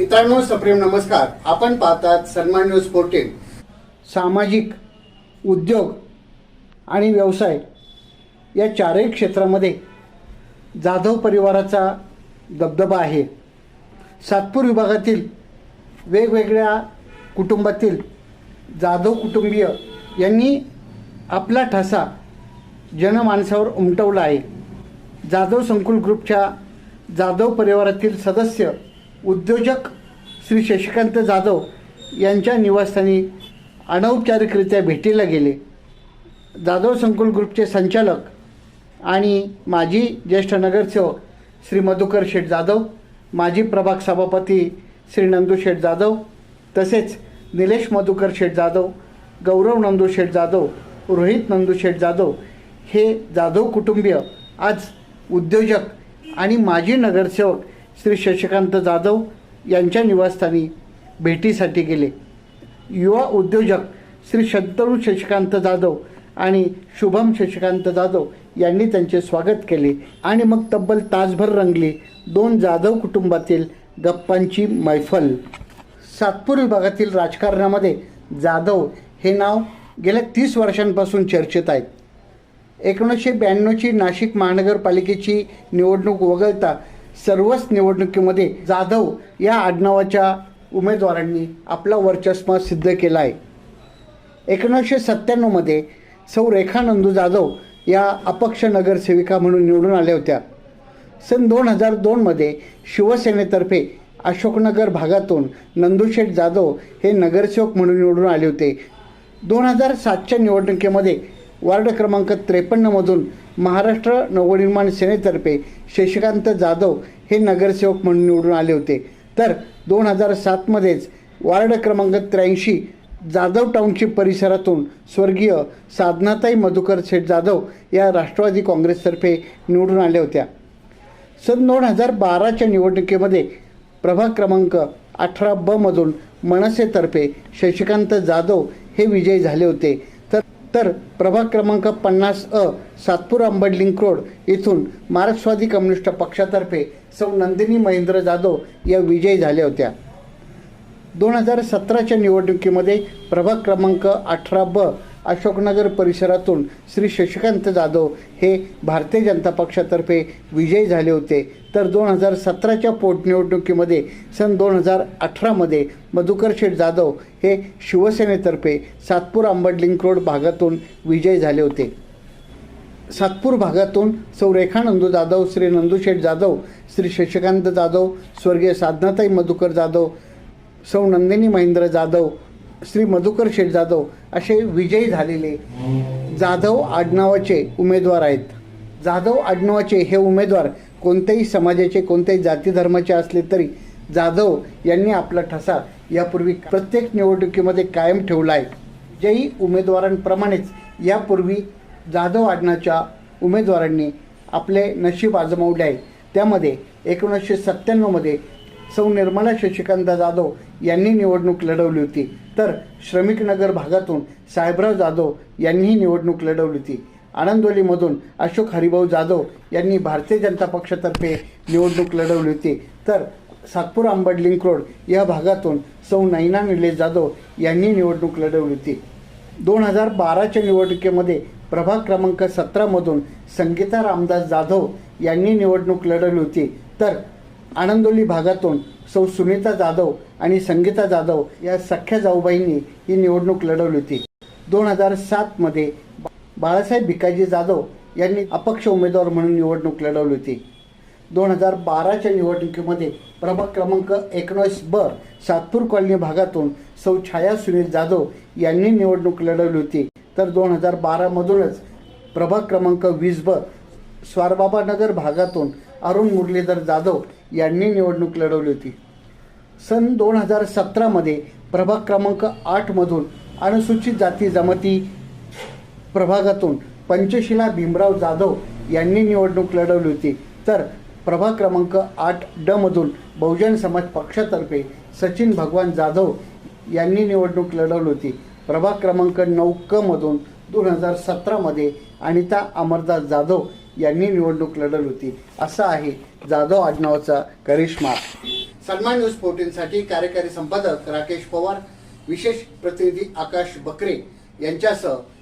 मित्रांनो सप्रेम नमस्कार. आपण पाहतात सन्मान न्यूज फोर्टीन सामाजिक उद्योग आणि व्यवसाय या चारही क्षेत्रामध्ये जाधव परिवाराचा दबदबा आहे. सातपूर विभागातील वेगवेगळ्या कुटुंबातील जाधव कुटुंबीय यांनी आपला ठसा जनमानसावर उमटवला आहे. जाधव संकुल ग्रुपच्या जाधव परिवारातील सदस्य उद्योजक श्री शशिकांत जाधव यांच्या निवासस्थानी अनौपचारिकरित्या भेटीला गेले. जाधव संकुल ग्रुपचे संचालक आणि माजी ज्येष्ठ नगरसेवक श्री मधुकर शेठ जाधव माजी प्रभाग सभापती श्री नंदू शेठ जाधव तसेच निलेश मधुकर शेठ जाधव गौरव नंदू शेठ जाधव रोहित नंदू शेठ जाधव हे जाधव कुटुंबीय आज उद्योजक आणि माजी नगरसेवक श्री शशिकांत जाधव यांच्या निवासस्थानी भेटीसाठी गेले. युवा उद्योजक श्री शंतनू शशिकांत जाधव आणि शुभम शशिकांत जाधव यांनी त्यांचे स्वागत केले आणि मग तब्बल तासभर रंगली दोन जाधव कुटुंबातील गप्पांची मैफल. सातपूर विभागातील राजकारणामध्ये जाधव हे नाव गेल्या तीस वर्षांपासून चर्चेत आहेत. एकोणीसशे ब्याण्णवची नाशिक महानगरपालिकेची निवडणूक वगळता सर्वच निवडणुकीमध्ये जाधव या आडनावाच्या उमेदवारांनी आपला वर्चस्व सिद्ध केला आहे. एकोणीसशे सत्त्याण्णवमध्ये सौ रेखानंदू जाधव या अपक्ष नगरसेविका म्हणून निवडून आल्या होत्या. सन दोन हजार दोनमध्ये शिवसेनेतर्फे अशोकनगर भागातून नंदुशेठ जाधव हे नगरसेवक म्हणून निवडून आले होते. दोन हजार सातच्या निवडणुकीमध्ये वार्ड क्रमांक त्रेपन्नमधून महाराष्ट्र नवनिर्माण सेनेतर्फे शशिकांत जाधव हे नगरसेवक म्हणून निवडून आले होते. तर दोन हजार सातमध्येच वार्ड क्रमांक त्र्याऐंशी जाधव टाउनशिप परिसरातून स्वर्गीय साधनाताई मधुकर शेठ जाधव या राष्ट्रवादी काँग्रेसतर्फे निवडून आल्या होत्या. सन दोन हजार बाराच्या निवडणुकीमध्ये प्रभाग क्रमांक अठरा बमधून मनसेतर्फे शशिकांत जाधव हे विजयी झाले होते. तर प्रभाग क्रमांक पन्नास अ सातपूर अंबड लिंक रोड येथून मार्क्सवादी कम्युनिस्ट पक्षातर्फे सौ नंदिनी महेंद्र जाधव या विजयी झाल्या होत्या. दोन हजार सतराच्या निवडणुकीमध्ये प्रभाग क्रमांक अठरा ब अशोकनगर परिसरातून श्री शशिकांत जाधव हे भारतीय जनता पक्षातर्फे विजयी झाले होते. तर दोन हजार सतराच्या पोटनिवडणुकीमध्ये सन दोन हजार अठरामध्ये मधुकर शेठ जाधव हे शिवसेनेतर्फे सातपूर अंबड लिंक रोड भागातून विजयी झाले होते. सातपूर भागातून सौ रेखा नंदू जाधव श्री नंदूशेठ जाधव श्री शशिकांत जाधव स्वर्गीय साधनाताई मधुकर जाधव सौ नंदिनी महेंद्र जाधव श्री मधुकर शेठ जाधव असे विजयी झालेले जाधव आडनावाचे उमेदवार आहेत. जाधव आडनावाचे हे उमेदवार कोणत्याही समाजाचे कोणत्याही जाती धर्माचे असले तरी जाधव यांनी आपला ठसा यापूर्वी प्रत्येक निवडणुकीमध्ये कायम ठेवला आहे. ज्याही उमेदवारांप्रमाणेच यापूर्वी जाधव आडनाच्या उमेदवारांनी आपले नशीब आजमावले आहे. त्यामध्ये एकोणीसशे सत्त्याण्णवमध्ये सौ निर्मला शशिकांत जाधव यांनी निवडणूक लढवली होती. तर श्रमिकनगर भागातून साहेबराव जाधव यांनीही निवडणूक लढवली होती. आनंदोलीमधून अशोक हरिभाऊ जाधव यांनी भारतीय जनता पक्षातर्फे निवडणूक लढवली होती. तर सातपूर आंबड लिंक रोड या भागातून सौ नैना निलेश जाधव यांनी निवडणूक लढवली होती. दोन हजार बाराच्या निवडणुकीमध्ये प्रभाग क्रमांक सतरामधून संगीता रामदास जाधव यांनी निवडणूक लढवली होती. तर आनंदोली भागातून सौ सुनीता जाधव आणि संगीता जाधव या सख्या जाऊबाईंनी ही निवडणूक लढवली होती. दोन हजार सातमध्ये बाळासाहेब भिकाजी जाधव यांनी अपक्ष उमेदवार म्हणून निवडणूक लढवली होती. दोन हजार बाराच्या निवडणुकीमध्ये प्रभाग क्रमांक एकोणीस ब सातपूर कॉलनी भागातून सौ छाया सुनील जाधव यांनी निवडणूक लढवली होती. तर दोन हजार बारामधूनच प्रभाग क्रमांक वीस ब स्वारबाबानगर भागातून अरुण मुरलीधर जाधव यांनी निवडणूक लढवली होती. सन दोन हजार सतरामध्ये प्रभाग क्रमांक आठमधून अनुसूचित जाती जमाती प्रभागातून पंचशिला भीमराव जाधव यांनी निवडणूक लढवली होती. तर प्रभाग क्रमांक आठ ड मधून बहुजन समाज पक्षातर्फे सचिन भगवान जाधव यांनी निवडणूक लढवली होती. प्रभाग क्रमांक नऊ क मधून दोन हजार सतरामध्ये अनिता अमरदास जाधव यांनी निवडणूक लढवली होती. असं आहे जाधव आडनावाचा करिश्मा. सन्मान न्यूज फोर्टीनसाठी कार्यकारी संपादक राकेश पवार विशेष प्रतिनिधी आकाश बकरे यांच्यासह